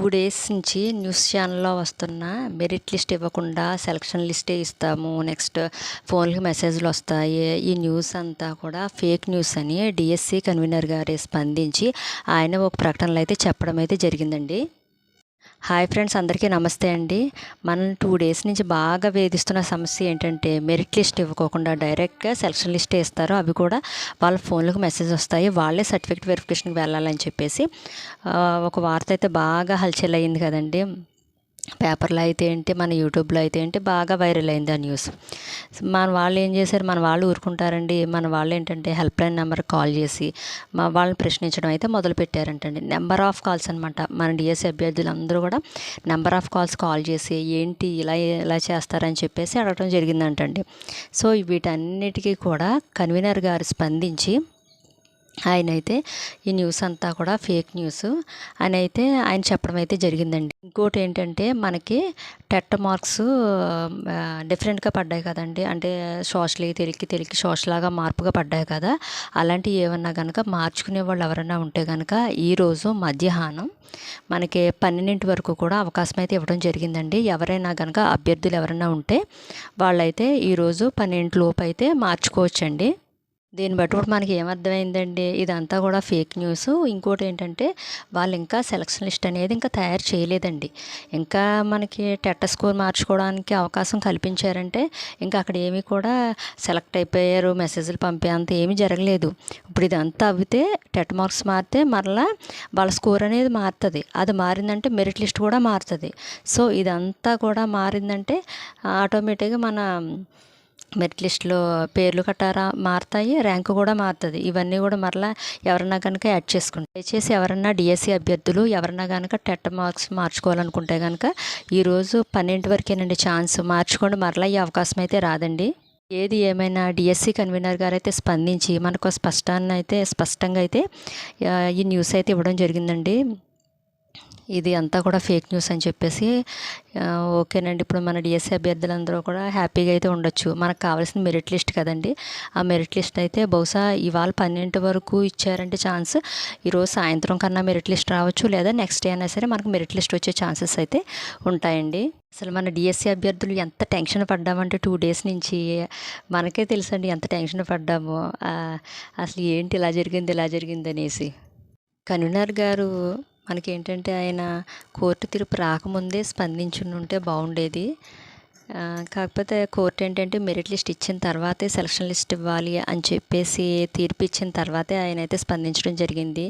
Two days నుంచి news ఛానల్లో వస్తున్న మెరిట్ లిస్ట్ ఇవ్వకుండా సెలక్షన్ లిస్టే ఇస్తాము. నెక్స్ట్ ఫోన్కి మెసేజ్లు వస్తాయి. ఈ న్యూస్ అంతా కూడా ఫేక్ న్యూస్ అని డిఎస్సి కన్వీనర్ గారే స్పందించి ఆయన ఒక ప్రకటనలో అయితే చెప్పడం అయితే జరిగిందండి. హాయ్ ఫ్రెండ్స్ అందరికీ నమస్తే అండి. మనం టూ డేస్ నుంచి బాగా వేధిస్తున్న సమస్య ఏంటంటే మెరిట్ లిస్ట్ ఇవ్వకోకుండా డైరెక్ట్గా సెలక్షన్ లిస్ట్ ఇస్తారు అవి కూడా వాళ్ళ ఫోన్లకు మెసేజ్ వస్తాయి. వాళ్ళే సర్టిఫికేట్ వెరిఫికేషన్కి వెళ్ళాలని చెప్పేసి ఒక వార్త అయితే బాగా హల్చల్ అయింది కదండి. పేపర్లో అయితే ఏంటి మన యూట్యూబ్లో అయితే ఏంటి బాగా వైరల్ అయింది ఆ న్యూస్. మన వాళ్ళు ఏం చేశారు మన వాళ్ళు ఊరుకుంటారండి. మన వాళ్ళు ఏంటంటే హెల్ప్ లైన్ నెంబర్ కాల్ చేసి మా వాళ్ళని ప్రశ్నించడం అయితే మొదలు పెట్టారంటండి. నెంబర్ ఆఫ్ కాల్స్ అనమాట మన డిఎస్సి అభ్యర్థులు అందరూ కూడా నెంబర్ ఆఫ్ కాల్స్ కాల్ చేసి ఏంటి ఇలా ఇలా చేస్తారని చెప్పేసి అడగడం జరిగిందంటండి. సో వీటన్నిటికీ కూడా కన్వీనర్ గారు స్పందించి ఆయన అయితే ఈ న్యూస్ అంతా కూడా ఫేక్ న్యూస్ అని అయితే ఆయన చెప్పడం అయితే జరిగిందండి. ఇంకోటి ఏంటంటే మనకి టెట్ మార్క్స్ డిఫరెంట్గా పడ్డాయి కదండి. అంటే సోషల్ తెలికి తెలికి సోషల్గా లాగా మార్పుగా పడ్డాయి కదా. అలాంటివి ఏమన్నా కనుక మార్చుకునే వాళ్ళు ఎవరైనా ఉంటే కనుక ఈరోజు మధ్యాహ్నం మనకి పన్నెండింటి వరకు కూడా అవకాశం అయితే ఇవ్వడం జరిగిందండి. ఎవరైనా కనుక అభ్యర్థులు ఎవరైనా ఉంటే వాళ్ళైతే ఈరోజు పన్నెండు లోపు అయితే మార్చుకోవచ్చండి. దీన్ని బట్టి కూడా మనకి ఏమర్థమైందండి? ఇదంతా కూడా ఫేక్ న్యూస్. ఇంకోటి ఏంటంటే వాళ్ళు ఇంకా సెలక్షన్ లిస్ట్ అనేది ఇంకా తయారు చేయలేదండి. ఇంకా మనకి టెట్ స్కోర్ మార్చుకోవడానికి అవకాశం కల్పించారంటే ఇంకా అక్కడ ఏమీ కూడా సెలెక్ట్ అయిపోయారు మెసేజ్లు పంపే అంత ఏమీ జరగలేదు. ఇప్పుడు ఇదంతా అవ్వితే టెట్ మార్క్స్ మారితే మరలా వాళ్ళ స్కోర్ అనేది మారుతుంది. అది మారిందంటే మెరిట్ లిస్ట్ కూడా మారుతుంది. సో ఇదంతా కూడా మారిందంటే ఆటోమేటిక్గా మన మెరిట్ లిస్ట్లో పేర్లు కట్టారా? మారుతాయి? ర్యాంకు కూడా మారుతుంది. ఇవన్నీ కూడా మరలా ఎవరన్నా కనుక యాడ్ చేసుకుంటారు దయచేసి ఎవరన్నా డిఎస్సి అభ్యర్థులు ఎవరన్నా కనుక టెట్ మార్క్స్ మార్చుకోవాలనుకుంటే కనుక ఈరోజు పన్నెండు వరకేనండి ఛాన్స్. మార్చుకోండి. మరలా ఈ అవకాశం అయితే రాదండి. ఏది ఏమైనా డిఎస్సి కన్వీనర్ గారు అయితే స్పందించి మనకు స్పష్టాన్ని అయితే స్పష్టంగా అయితే ఈ న్యూస్ అయితే ఇవ్వడం జరిగిందండి. ఇది అంతా కూడా ఫేక్ న్యూస్ అని చెప్పేసి ఓకేనండి. ఇప్పుడు మన డిఎస్సీ అభ్యర్థులందరూ కూడా హ్యాపీగా అయితే ఉండొచ్చు. మనకు కావాల్సిన మెరిట్ లిస్ట్ కదండి. ఆ మెరిట్ లిస్ట్ అయితే బహుశా ఇవాళ పన్నెండు వరకు ఇచ్చారంటే ఛాన్స్ ఈరోజు సాయంత్రం కన్నా మెరిట్ లిస్ట్ రావచ్చు లేదా నెక్స్ట్ డే అయినా సరే మనకు మెరిట్ లిస్ట్ వచ్చే ఛాన్సెస్ అయితే ఉంటాయండి. అసలు మన డిఎస్సీ అభ్యర్థులు ఎంత టెన్షన్ పడ్డామంటే టూ డేస్ నుంచి. మనకే తెలుసండి ఎంత టెన్షన్ పడ్డామో. అసలు ఏంటి ఇలా జరిగింది ఇలా జరిగింది అనేసి. కన్వీనర్ గారు మనకి ఏంటంటే ఆయన కోర్టు తీర్పు రాకముందే స్పందించుంటే బాగుండేది కాకపోతే కోర్టు ఏంటంటే మెరిట్ లిస్ట్ ఇచ్చిన తర్వాతే సెలక్షన్ లిస్ట్ ఇవ్వాలి అని చెప్పేసి తీర్పు ఇచ్చిన తర్వాతే ఆయన అయితే స్పందించడం జరిగింది.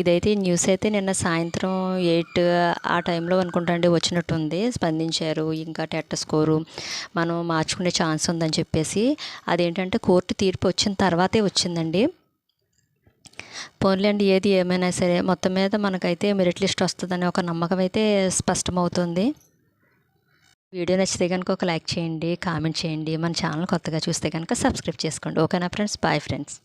ఇదైతే న్యూస్ అయితే నిన్న సాయంత్రం ఎయిట్ ఆ టైంలో అనుకుంటా అండి వచ్చినట్టుంది. స్పందించారు. ఇంకా టెట్ స్కోరు మనం మార్చుకునే ఛాన్స్ ఉందని చెప్పేసి. అదేంటంటే కోర్టు తీర్పు వచ్చిన తర్వాతే వచ్చిందండి. పోన్లేండి ఏది ఏమైనా సరే. మొత్తం మీద మనకైతే మెరిట్ లిస్ట్ వస్తుందని ఒక నమ్మకం అయితే స్పష్టమవుతుంది. వీడియో నచ్చితే కనుక ఒక లైక్ చేయండి కామెంట్ చేయండి. మన ఛానల్ కొత్తగా చూస్తే కనుక సబ్స్క్రైబ్ చేసుకోండి. ఓకేనా ఫ్రెండ్స్? Bye friends.